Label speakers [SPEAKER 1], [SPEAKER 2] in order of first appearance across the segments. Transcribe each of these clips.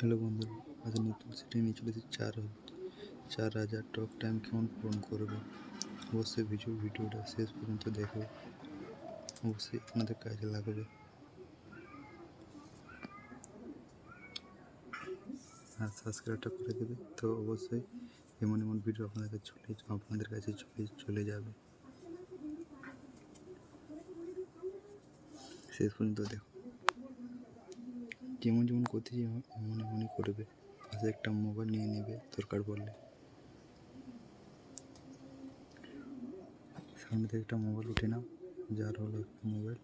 [SPEAKER 1] Hello বন্ধুরা, আজ নতুন সেটি নিয়ে চলেছি চার চার হাজার টক টাইম কেমন পূরণ করবে? অবশ্যই ভিডিও ভিডিওটা শেষ পর্যন্ত দেখো অবশ্যই আপনাদের কাজে লাগবে। আর সাবস্ক্রাইবটা করে দেবে। তো অবশ্যই এমন এমন ভিডিও আপনাদের চলে, আপনাদের কাছে চলে চলে যাবে। শেষ পর্যন্ত দেখো। যেমন যেমন করতে যেমন এমন এমনই করবে, পাশে একটা মোবাইল নিয়ে নেবে, দরকার পড়লে। সামনে থেকে একটা মোবাইল উঠে নাও, যার হলো একটা মোবাইল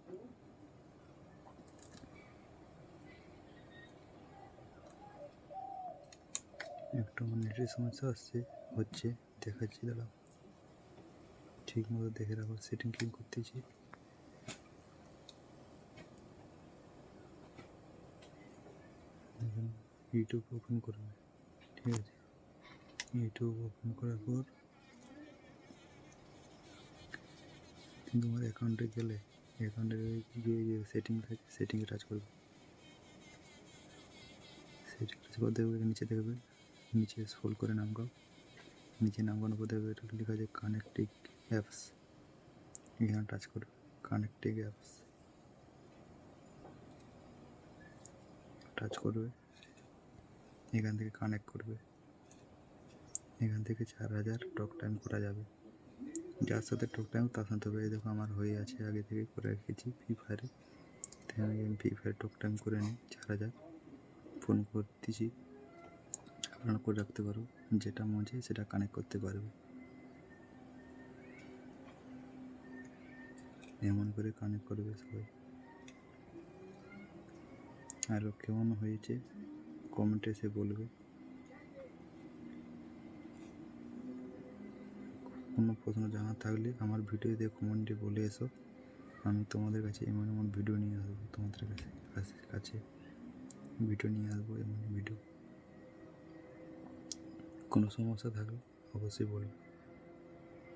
[SPEAKER 1] একটু আমার নেটের সমস্যা আসছে, হচ্ছে, দেখাচ্ছি, দাঁড়াও। ঠিক মতো দেখে রাখো সেটিং ক্লিক করতেছি। এখন ইউটিউব ওপেন করবে ঠিক আছে? ইউটিউব ওপেন করার পর তোমার অ্যাকাউন্টে গেলে অ্যাকাউন্টে গিয়ে যে সেটিং থাকে? সেটিংয়ে টাচ করবে। সেটিং টাচ করে দেখবে নিচে দেখবে, নিচে স্ক্রল করে নাম গাও নিচে নাম গানোর পর দেখবে এটা লেখা আছে কানেক্টিং অ্যাপস এখানে টাচ করবে কানেক্টিং অ্যাপস টাচ করবে। এখান থেকে কানেক্ট করবে। এখান থেকে চার হাজার টক টাইম করা যাবে। যার সাথে টক টাইম তার সাথে হবে, এই দেখো আমার হয়ে আছে, আগে থেকে করে রেখেছি ফ্রি ফায়ারে তাই আমি ফ্রি ফায়ার টক টাইম করে নিই, চার হাজার। ফোন করতেছি, আপনারা করে রাখতে পারো, যেটা মন চায় সেটা কানেক্ট করতে পারবে। এমন করে কানেক্ট করবে সবাই। আর কেমন হয়েছে? কমেন্টে এসে বলবে। কোনো প্রশ্ন জানা থাকলে আমার ভিডিওতে কমেন্টে বলে এসো। আমি তোমাদের কাছে এমন এমন ভিডিও নিয়ে আসব, তোমাদের কাছে কাছে ভিডিও নিয়ে আসব এমন ভিডিও কোনো সমস্যা থাকলে অবশ্যই বলবে।